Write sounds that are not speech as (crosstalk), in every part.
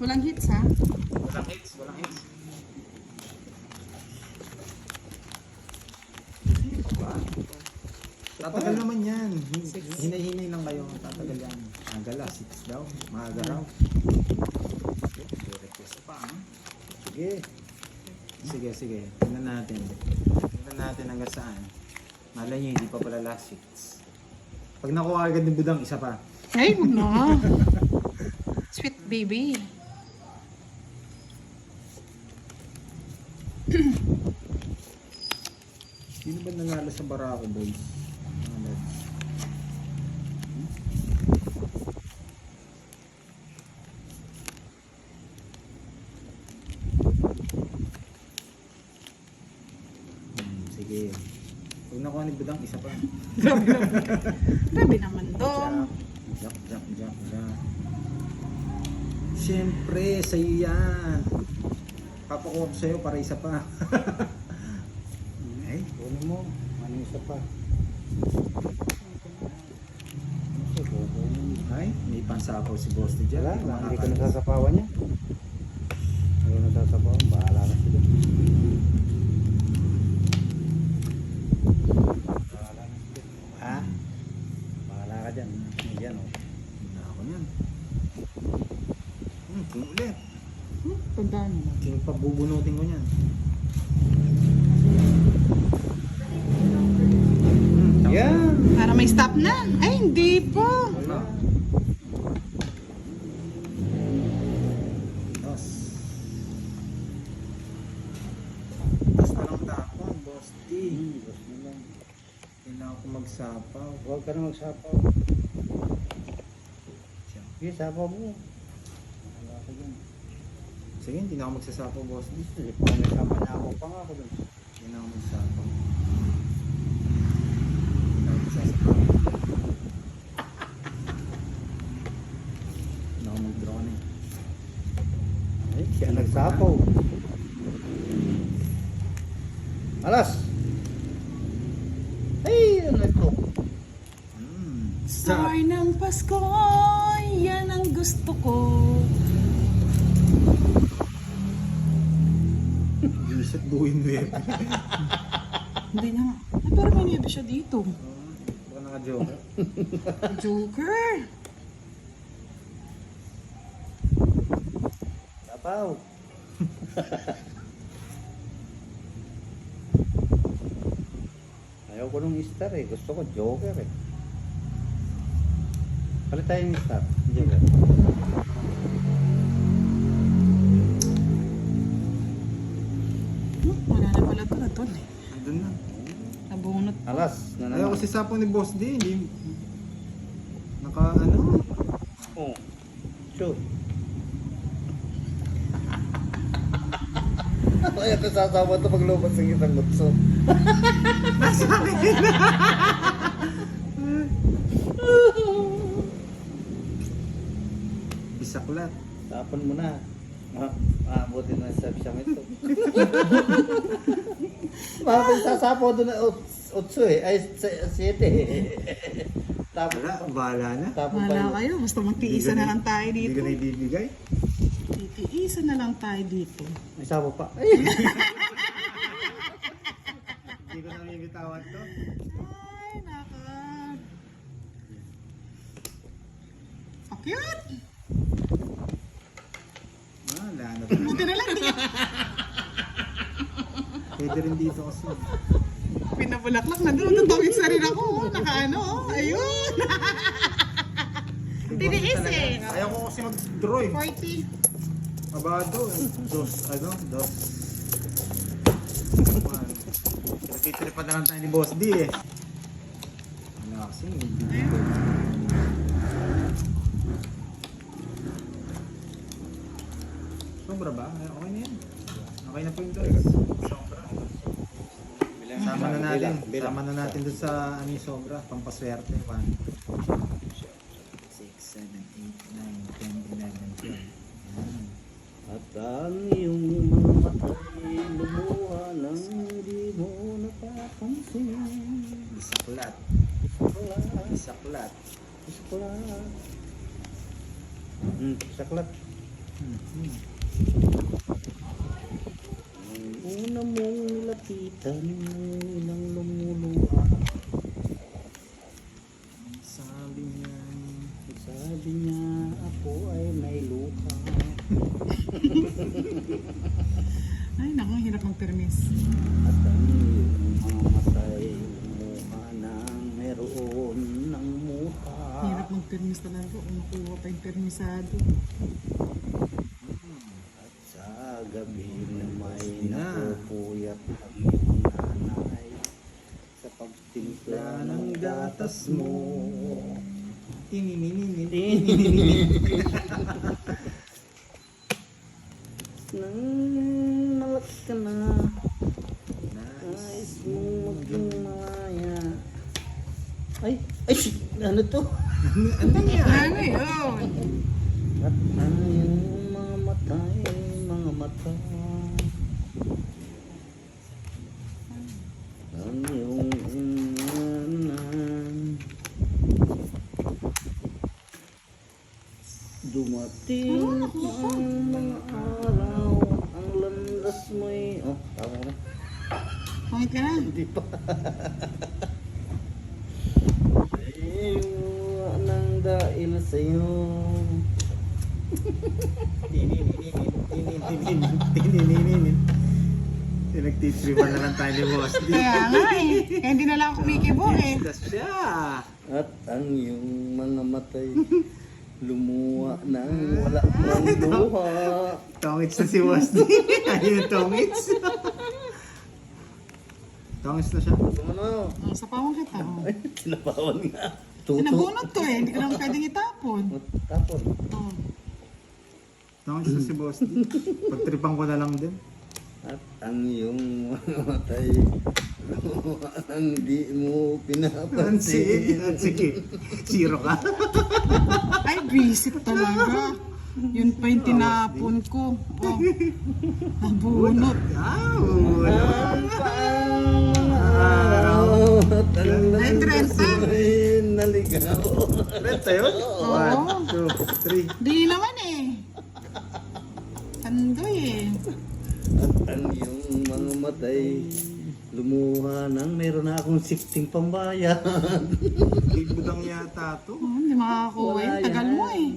Walang hits ha? Walang hits, walang hits. Tatagal naman yan. Hinay-hinay lang kayo. Tatagal yan. Magala, 6 daw. Maaga raw. Okay, request pa. ah. Sige. Sige, sige. Tingnan natin. Tingnan natin hanggang saan. Malay nyo, hindi pa pala last 6. Pag nakuha agad ng budang, isa pa. Ay, huwag na. Sweet baby. Sino ba nanalo sa Barako Boys? Mga lads. Hmm, sige. Pag nakuha ni Budang, isa pa. (laughs) Grabe naman dong. Jump, jump, jump, jump. Siyempre, sa'yo yan. Papakuha ko sa'yo para isa pa. (laughs) Ay, Kunin mo. Ano isa pa? Ay, may pansapaw si Boss T dyan. Wala, Hindi ko nasasapawan niya. Hindi ko nasasapawan, bahala na sila. Bahala na sila. Ha? Bahala ka dyan. Yan o. Wala ako yan. Hmm, king ulit. Hmm, tandaan mo. King pabubunutin ko yan. Hmm, Yan! Para may stop na. Ay, hindi pa. Wala. Dos. Dos na lang tapon, Boss T. Hmm, gusto mo lang. Kailangan ko magsapaw. Huwag ka na magsapaw. Sige, sapaw mo. Sige, hindi na ako magsasapaw, Boss. Sige, pa may kamanya ako pa ako dun. Hindi na ako magsapaw. Hindi na ako magsasapaw. Hindi na. Ay, pero may niebe siya dito. Baka naka-joke. Joker. Sapaw. (laughs) Ayaw ko nung star eh. Gusto ko joker eh. Palit tayo yung star. Na to. eh. Andun na. Nabunot. Alas. Na Ayaw naman. kasi sapaw ni Boss D. Hindi. Naka ano. Oh. Sure. (laughs) Kaya ito sasama ito pag lumabas ng isang gutso. Bisaklat. (laughs) (laughs) Tapon mo na. Ah, ah, buti na sa siyang ito. (laughs) Bakit sasapo doon na ot- otso eh? Ay, siete eh. (laughs) Tapon Wala, bahala na. Tapon pa Wala kayo. Basta magtiisa na lang tayo Hindi dito. ko na ibibigay. Titiisa na lang tayo dito. May sapo pa. (laughs) Ay! Hindi ko na bibitawan to. Ay, naka. Akyat! Na. Buti na lang. Di (laughs) Pwede rin dito kasi. pinabulaklak na doon. Tutawid sa rin ako. oh. Naka ano. oh. Ayun. Tiniis eh. Ayaw ko kasi mag-draw eh. 40. Abado eh. Dos, ano? Dos. One. Nagtitripan na lang tayo ni Boss D eh. Wala kasi. hindi Sobra ba? Ay, Okay na yan. Okay na po yung dos. Sobra. Sama na natin. Sama na natin doon sa ano yung sobra. Pampaswerte. 1, 6, 7, 8, 9, 10, 11, 12. Ayan. At ang iyong mga matay lumuha nang di mo napapansin. Bisaklat. Saklat, Bisaklat. saklat. Hmm, saklat. Magpermis. At ang iyong mga matay mukha ng meron ng muha. Hirap magpermis talaga kung makuha pa yung permisado. At sa gabi na may Na. napupuyat ang iyong nanay sa pagtimpla ng gatas mo. tinininin. Nang malak ka na, nais mong maging malaya. Ay, ay, shit, ano to? Ano yan? Ano yun? At ang iyong mga mata, mga mata. Ang iyong inanan. Dumating ang mga araw, ang landas mo'y... Oh, tama na. Pangit ka na. Hindi pa. (laughs) sa'yo. Tinininin. Tinininin. Pinagtitripan na lang tayo ni boss. Di. Kaya nga eh. Kaya hindi na lang ako kumikibo eh. Siya. At ang iyong mga matay lumuwa nang wala ng luha. Tongits na si boss. Di. (laughs) Ayun tongits. Tongits na siya. Ano? Oh, sa pawang kita. Ay, sinapawan nga. Tuto. Sinabunot to eh. Hindi ka naman pwedeng itapon. Tapon. Oh. Tongits na si boss. Di. Pagtripan ko na lang din. At ang iyong matay nang di mo pinapansin. Sige. Sige. Zero ka. Ay, visit talaga. Yun pa yung tinapon ko. Oh. Nabunot. Ah, Ang ang Ay, landas Trenta. mo'y naligaw. Renta yun? One, two, three. Di naman eh. Tandoy eh. At ang iyong mga matay lumuha nang meron na akong sifting pambayan. (laughs) Libudang yata to. Oh, hindi makakakuha yun. Wala Tagal yan. mo eh.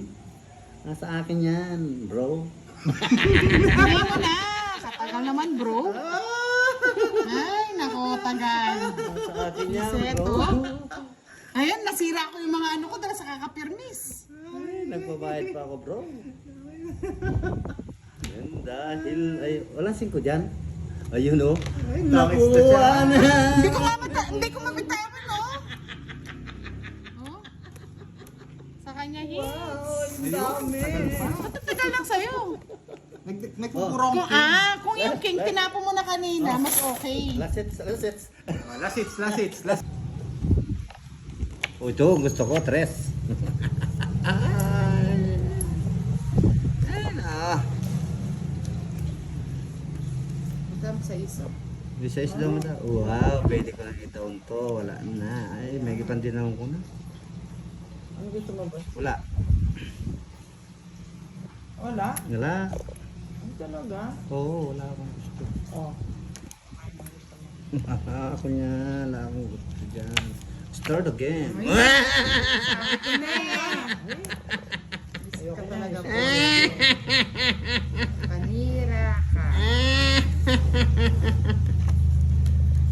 Nasa akin yan, bro. Hindi mo na. Katagal naman bro. Ay, nako, tagal. Nasa akin yan, Seto. bro. Ayan, nasira ko yung mga ano ko dahil sa kakapirmis. Ay, nagbabayad pa ako, bro. Yan, dahil, ay, walang singko dyan. Ayun, oh. Ay. Nakuha na. Hindi ko mabita, hindi ko mabitayan, no? Oh? Sa kanya hits. Ba't ang tagal lang sa'yo? Nag nagpupurong Kung, ah, kung yung king tinapo mo na kanina, mas okay. Last hits, last hits. Last ito, gusto ko, tres. (laughs) Ay. Ay, na. Madam sa isa. Di size daw mo na. Wow, pwede ko lang itaon to. Wala na. Ay, may gipandinawan ko na. Ano gusto mo ba? Wala. Wala. Wala. Talaga? Oo, wala akong gusto. Oh. (laughs) ako niya, wala akong gusto dyan. Start again. Ayoko talaga (laughs) po. Panira ka.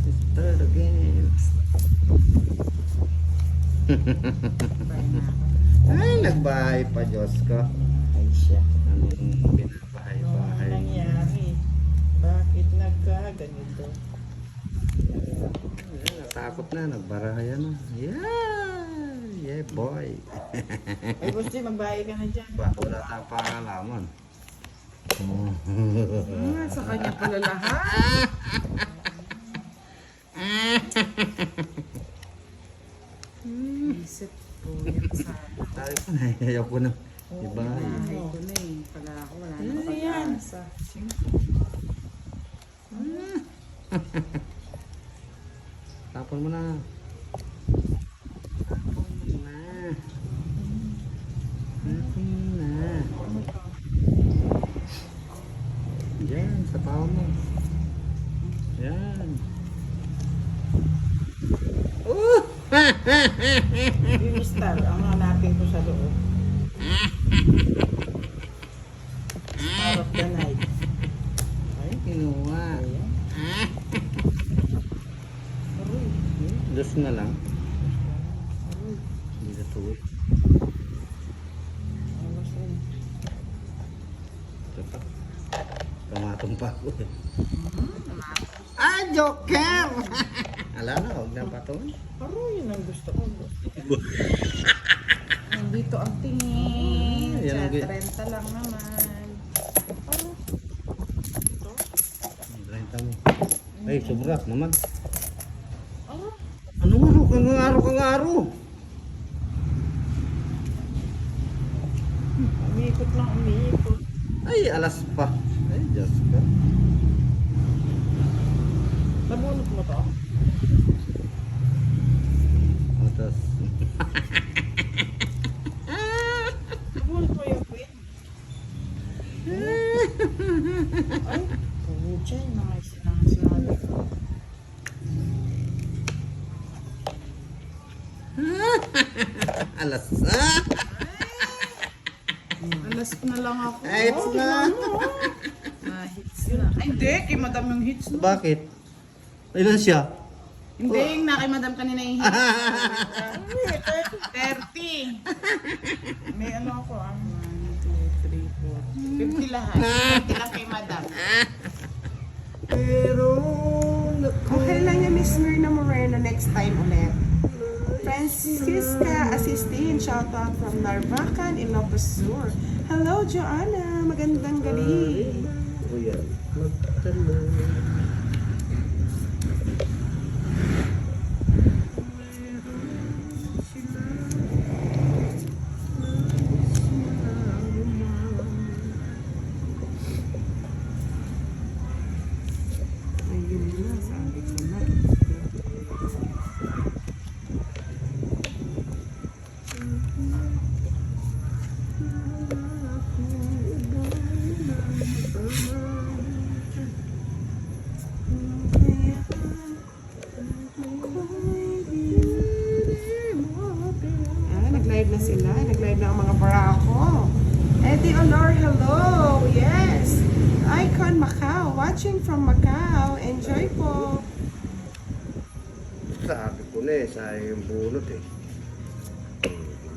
Start again. Ay, nagbahay pa, Diyos ko. Ay siya. Anong binabahay-bahay? nangyari? Bakit nagkaganito? Ay, natakot na, nagbarahayan na. Yeah! Yeah, boy. Ay, Gusti, magbahay ka na dyan. Ba, wala tayong pangalaman. Ah, sa kanya pala lahat. Isip ko yung sa Tayo pa na, ayaw ko na eh. Pala ako, wala na pag-asa. Tapon mo na. Tapon mo na. Tapon mo na. trabaho mo. Yan. Oh! Yung star, ang hanapin ko sa loob. Star of the night. Ay, kinuha. Ayan. Aroy. Dos na lang. Aroy. Hindi na tuwid. Alas rin. Ito pa. Kamatong pa ako eh. (laughs) Ah, Joker! (laughs) Ala na, huwag na patungan. Aroy, yun ang gusto ko. (laughs) Nandito ang tingin. Ah, yan ang Sa gi- 30 lang naman. Ang renta mo. Ay, sobra naman. Aroy. Anong araw? Kang araw, kang araw. Umiikot lang, umiikot. Ay, alas pa. Ay, Diyos ka. Nabunot mo to? Atas. Nabunot mo yung queen? Ay, pucha, mga sinasabi ko. (laughs) alas na. Alas na lang ako. Ay, it's na. Na hits na. Ay, hindi. Kay madam yung hits na. Bakit? Ilan siya? Hindi, yung na kay madam kanina yung hits. (laughs) 30. May ano ako ah. 1, 2, 3, 4. 50 lahat. 50 lang kay madam. Pero, Okay lang yan, Miss Myrna Moreno, next time ulit. Francisca Assistin, shout out from Narvacan, Ilocos Sur. Hello, Joanna. Magandang gabi. Kuya, magtanong. Sayang yung bunot eh.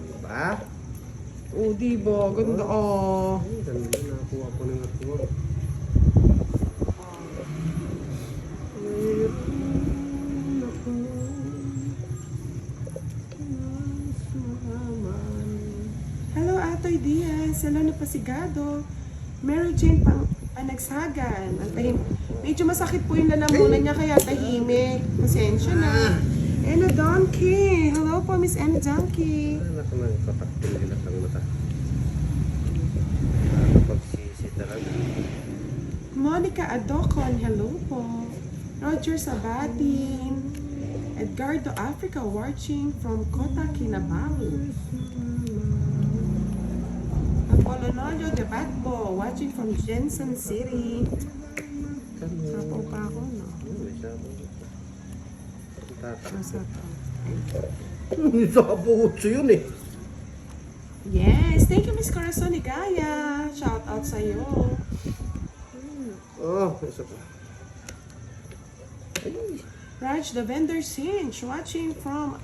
Diba? Oh, di ba? Ganda, oh. Ay, ganda na nakuha ko ng atwa. Hello, Atoy Diaz. Hello na pasigado. Mary Jane pang panagsagan. Ang tahim. Medyo masakit po yung lalamunan niya kaya tahimik. Pasensya na. Ena Donkey. Hello po, Miss Ena Donkey. Anak ko nang kataktil nila ng mata. Ano pagsisi talaga. Monica Adocon. Hello po. Roger Sabatin. Edgardo Africa watching from Kota Kinabalu. Apolonio de Batbo watching from Jensen City. Masapaw. Sabi ko yun eh. Yes, thank you Miss Corazon Igaya. Shout out sa iyo. Oh, isa pa. Raj the vendor Sinch watching from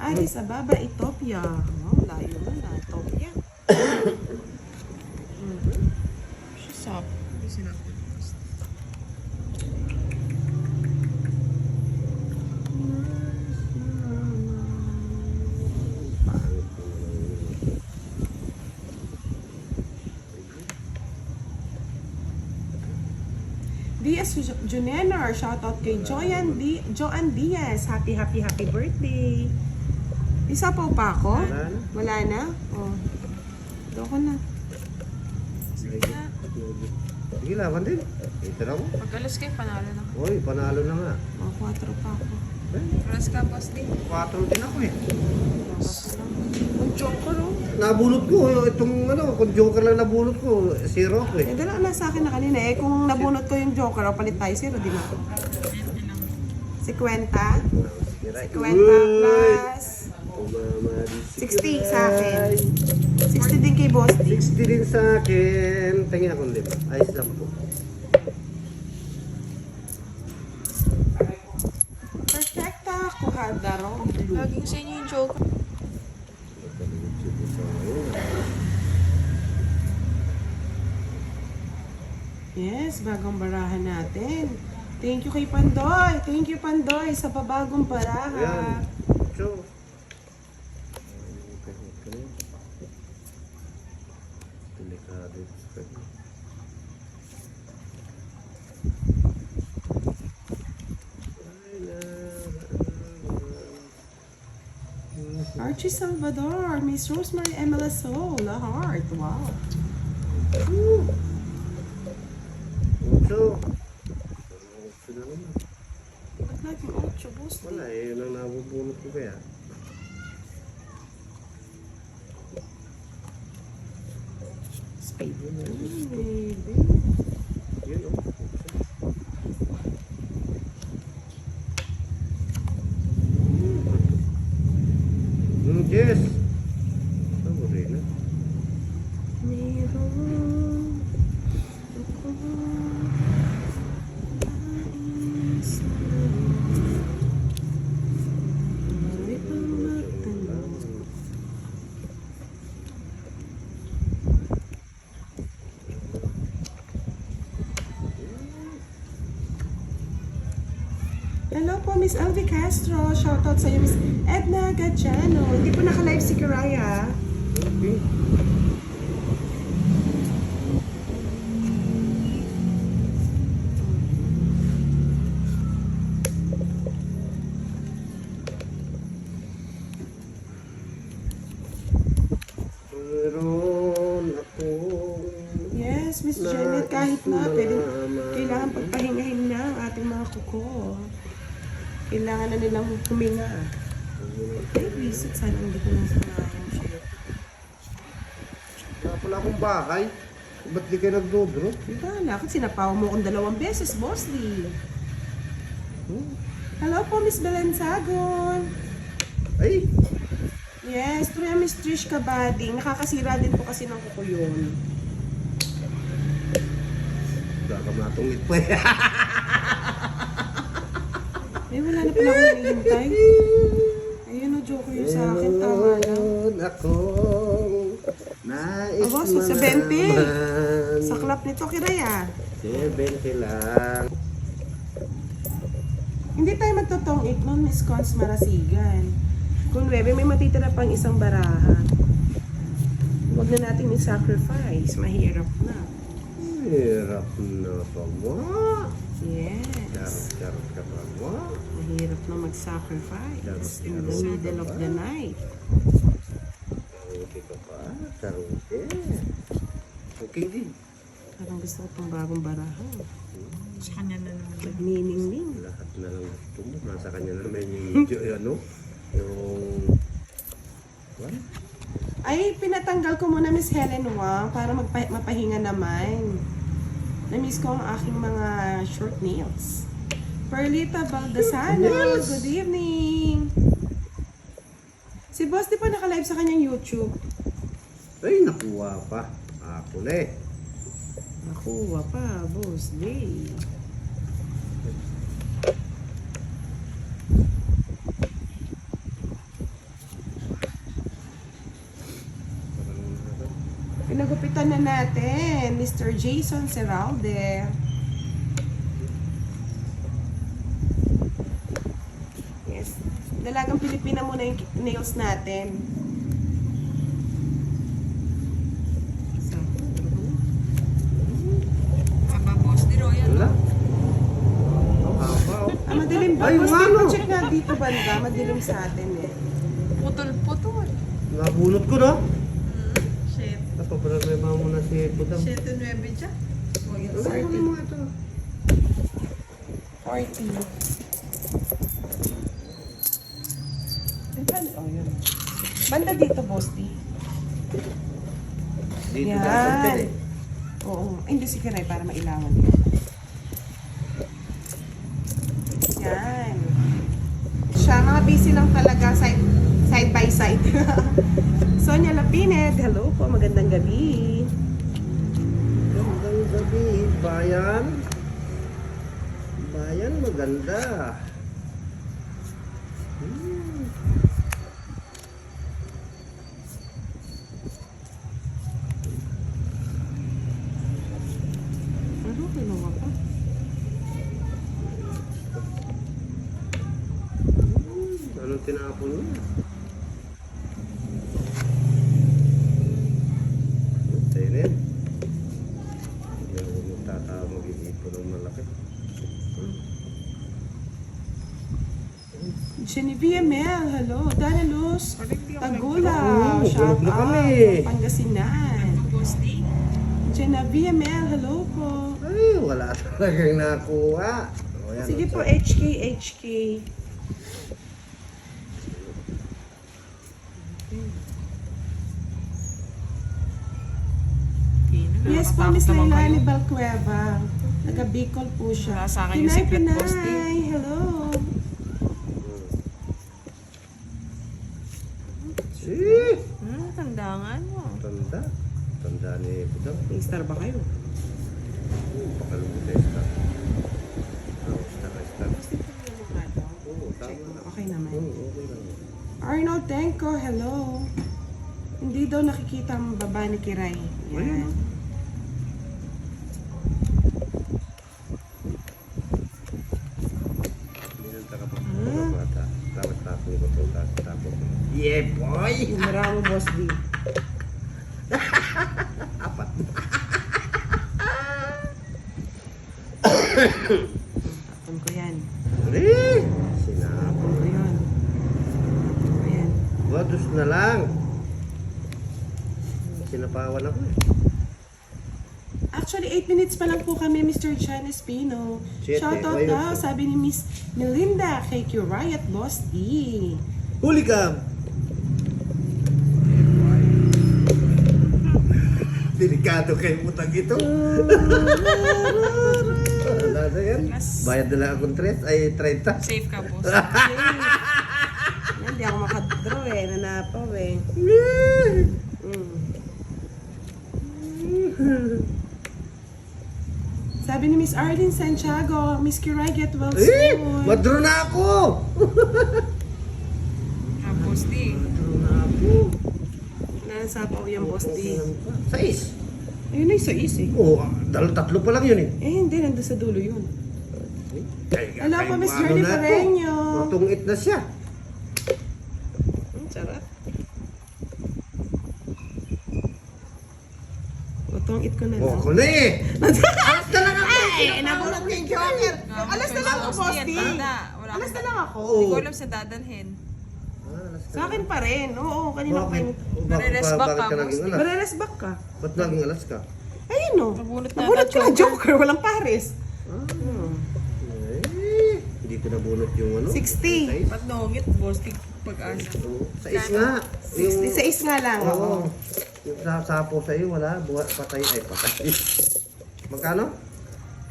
Addis Ababa, Ethiopia. Wow, layo na na, Ethiopia. (coughs) She's up. Diaz Junenar, shout out kay Joyan Di Joan Diaz. Happy, happy, happy birthday. Isa pa pa ako? Wala na. Na? Oh. Doon ko na. Sige, laban din. Ito na mo. Pag alas kayo, panalo na. Uy, panalo na nga. Mga 4 pa ako. Cross ka, boss din. 4 din ako eh. Ang joker oh. Nabulot ko, itong ano, kung joker lang nabulot ko, zero ako Eh, eh. dala na sa akin na kanina eh. Kung nabunot ko yung joker, o palit tayo, zero din ako. 50? 50 plus Umama di 60 sa akin. 60 din kay Boss D. 60 din sa akin. Tingin ako lima. Ayos lang po. Perfecta, kuhadaro. Laging sa inyo yung joke. Yes, bagong barahan natin. Thank you kay Pandoy. Thank you Pandoy sa pabagong baraha. Ayan. So, Delikado Archie Salvador, Miss Rosemary Soul, La Heart. Wow. Ocho. Ocho na naman. Ba't laging 8, Boss D? Wala eh, yun ang nabubulot ko kaya. Spade. Mm, baby. Yun oh. Mm, yes. Ano rin na? Meron akong nais na May pamatanong Hello po, Miss Alvi Castro. Shoutout sa Miss Edna Gadiano. Hindi po naka-live si Kiraya. Okay. Akong bahay. Ba't di kayo nagdodro? Di ba, nakit sinapaw mo kong dalawang beses, Boss Lee. Hello po, Miss Belen Sagon. Ay! Yes, true yan, Miss Trish Kabading. Nakakasira din po kasi ng kuko yun. Baka matungit pa eh. (laughs) Eh, wala na pala akong hinihintay. Ayun, o, joke yun sa akin. Tama lang. Meron akong nais Aba, mo sa 20. naman. Sa clap nito, Kiraya. 70 lang. Hindi tayo magtotong it nun, Miss Cons Marasigan. Kung 9, may matitira pang isang baraha. Huwag na natin i-sacrifice. Mahirap na. Hirap na pa mo. Yes. Charot-charot ka pa mo. Mahirap na mag-sacrifice in the middle of the night. Charuti ka pa. Charuti. Okay din. Parang gusto ko itong bagong baraha. Sa kanya na naman. Nagniningning. Lahat na lang gusto mo. Nasa kanya na naman yung, yung ano, yung... What? Ay, pinatanggal ko muna Miss Helen Wang para magpa- mapahinga naman. Na-miss ko ang aking mga short nails. Perlita Baldasano, good evening! Si Boss di pa naka-live sa kanyang YouTube. Ay, nakuha pa. Ako na eh. Nakuha pa, Boss Day. Pinagupitan na natin, Mr. Jason Seralde. Yes. Dalagang Pilipina muna yung nails natin. Oh. Ah, madilim ba? Ay, wow. dito check nga dito banda. Madilim sa atin eh. Putol-putol. Nabunot ko no? Shit. Ako pala may mga muna si Budang. Shit to 9 dyan. O, yun. Ano mo ito? 40. Oh, yun. Banda dito, Bosti. Dito Yan. dapat eh. Oo. Ay, hindi si Kiray para mailangan din. Yan. Siya, mga busy lang talaga side, side by side. (laughs) Sonia Lapined, hello po, magandang gabi. Magandang gabi, bayan. Bayan, maganda. Hmm. Ano, kinuha pa? Anong tinapon niya? Tayo na yan. Yan ang magtatao mag-iipon ng malaki. Genevieve Mel, hello. Dana Luz, Tagula, Oo, shout out. Pangasinan. Genevieve Mel, hello po. Ay, wala talagang nakuha. O, yan, Sige o, po, sa- HK, HK. Yes po, Miss Leilani Balcueva. Taga Bicol po siya. Wala sa akin yung Pinay, secret Pinay. posting. Hello. Eh, Tandangan mo. Tanda. Tanda ni Budang. May star ba kayo? Pakalungkot tayo sa Oh, star, star. Oo, tama. Okay naman. Oo, okay lang. Arnold Tenko, hello. Hindi daw nakikita ang baba ni Kiray. Yan. Hindi lang takapagpapalong bata. Tapos tapos ko tapos ko. Yeah, boy! Umara mo, Boss D. (laughs) Apat. Tapon ko yan. Eh, sinapon. Tapon ko yan. Ayan. Wados na lang. Sinapawan ako eh. Actually, 8 minutes pa lang po kami, Mr. Chan Espino. Shoutout daw, sabi ni Miss Melinda kay Q-Riot Boss D. Huli ka! Delikado kay putang ito. Wala na yan. Bayad na lang akong 3 ay 30. Safe ka, boss. Hindi ako makadraw eh, nanapaw eh. Mm. Sabi ni Miss Arlene Santiago, Miss Kiray, get well Eh, soon. madro na ako! (laughs) Ah, boss D. Madro na ako. Nasapaw yung Boss D. Sais. Ayun na yung sais eh. Oo, dalo tatlo pa lang yun eh. Eh, hindi, nandun sa dulo yun. Hello po, Miss Ano Journey na to? Pareño. Matungit na siya. Mm, sarap. Utong it ko na Oh, lang. ko na eh. Eh, nabulot ko yung joker. Alas na lang ako, Boss D. Wala Alas na lang ako. Hindi ko alam sa dadalhin. Sa akin pa rin. Oo, kanina pa Bakit? yung... Bakit, Mareres ba- back bakit ka, ka naging alas? Mareres back ka. Ba't naging alas ka? Ayun o. Nabunot na Nabunot ko na joker. Walang pares. Eh, hindi ko nabunot yung ano. 60. Sais. Ba't nongit, boss? Pag-asa. Oo, Sais nga. 60. Sa is nga lang. Oo. Yung sa sapo sa'yo, wala. Buhat, patay. Ay, patay. (laughs) Magkano?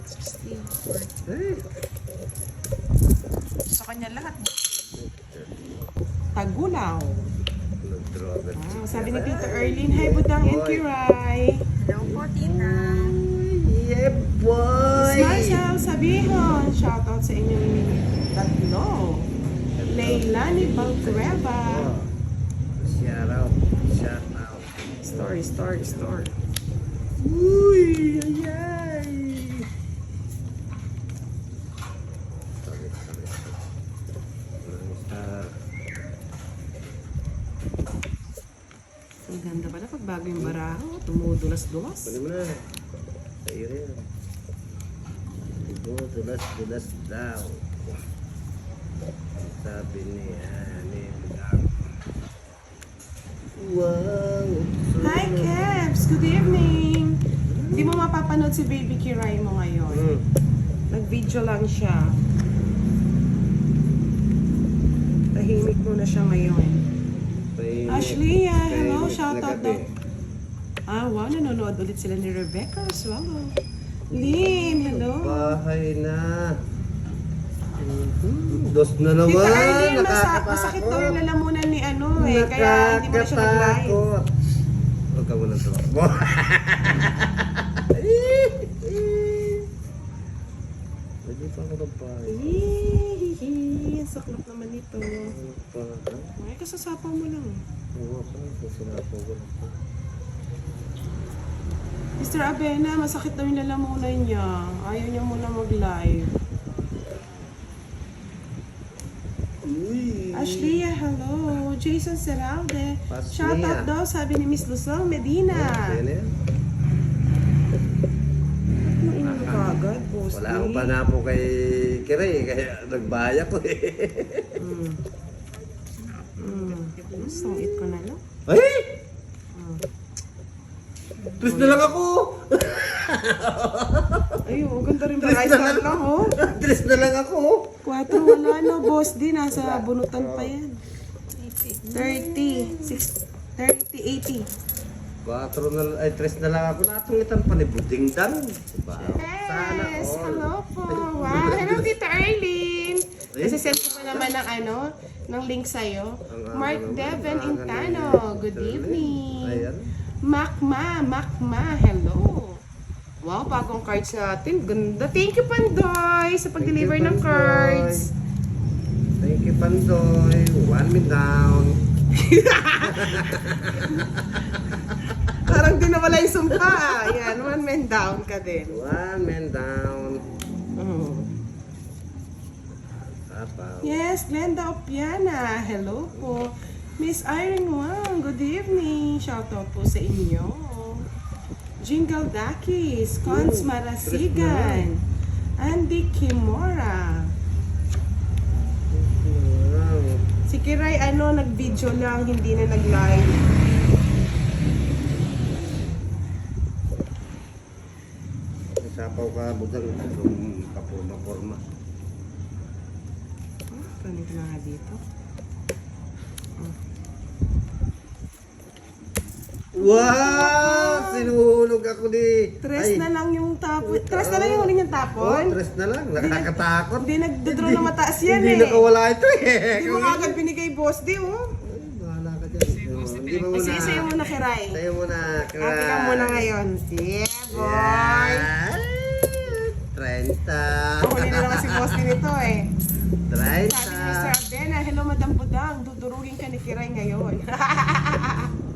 60. Eh, Sa kanya lahat. Tagulaw. Ah, sabi ni Tito Erlene, Hi Budang and Kiray. Hello po, tita. Yeah, boy! Marcel Sabihon. Shoutout sa inyong tatlo. Leilani Balcreva. Oh. Shout out. Shout out. Story, story, story. Uy! Ay, ay! Sorry, sorry. Maraming star. Ang ganda pala pag baraho. Tumudulas-dulas. Kunin mo na. Sa iyo rin. Tibo, dulas, dulas daw. Sabi ni Ani Budang. Wow! Hi, Kebs! Good evening! Hindi mo mapapanood si Baby Kiray mo ngayon. Hmm. Nag-video lang siya. Tahimik muna siya ngayon. Ashley, ah, hello, shout out daw. Ah, wow, nanonood ulit sila ni Rebecca Swallow. Lynn, hello. Bahay na. Mhm. Dos na naman. Tita Arlene, masa- masakit daw yung lalamunan ni ano eh, kaya hindi mo na siya nag-live. Nakakatakot. Huwag ka muna tumakbo. Pwede (laughs) pa ako ng bahay. Hihihi, saklap naman ito. Ay, kasasapaw mo lang. Oo, ako. Sinapo ko na Mr. Abena, masakit daw yung lalamunan niya. Ayaw niya muna mag-live. Uy. Ashley, hello. Jason Seralde. Shout out daw, sabi ni Miss Luzon Medina. Ano ino mo kagad, boss? Wala akong panapo kay Kire, kaya nagbaya ko eh. (laughs) Mm. Mm. Sungit ko na lang. Ay! Mm. Tres na lang ako! Ayun, ang ganda rin ba? Tres Ay, na lang oh. Tres na lang ako! 4 wala no, boss din. Nasa bunutan pa yan. 30, 6, 30, 80. Quatro na ay tres na lang ako. Natungitan pa ni Buding Dan. Diba? Sana Yes, all. hello po. Wow, hello (laughs) Tita Arlene. Eh? Kasi send ko pa naman ng ano, ng link sa'yo. Mark Devon Intano, ano good ni- evening. Ayan. Macma, Macma, hello. Wow, bagong cards natin. Ganda. Thank you, Pandoy, sa pag-deliver ng cards. Thank you, Pandoy. One me down. (laughs) Parang di nawala yung sumpa. ah. Yan, one man down ka din. One man down. Tapaw. Yes, Glenda Opiana. Hello po. Miss Irene Wang, good evening. Shout out po sa inyo. Jingle Dakis, Cons Marasigan, Andy Kimora. Si Kiray, ano, nag-video lang, hindi na nag-live. Isapaw ka budang kung kapurma-purma. Oh, ko na nga dito? Wow! Sinuhulog ako ni... Tres na lang yung tapon. Tres na lang yung huli niyang Oh, tapon. tres na lang. Nakakatakot. Hindi nagdodraw na mataas yan Hindi eh. nakawala ito eh. Hindi mo agad binigay boss di oh. Ay, bahala ka dyan. Hindi mo Ay, muna. sige, sa'yo muna Kiray. Sa'yo muna. Ate ka muna ngayon. Yeah, boy. Yan. Trenta. Huli na naman si boss din ito eh. Sabi ni. Trenta. Abena, hello Madam Budang, dudurugin ka ni Kiray ngayon. (laughs)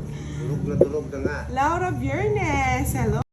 Durog na durog na nga. Laura Biernes, hello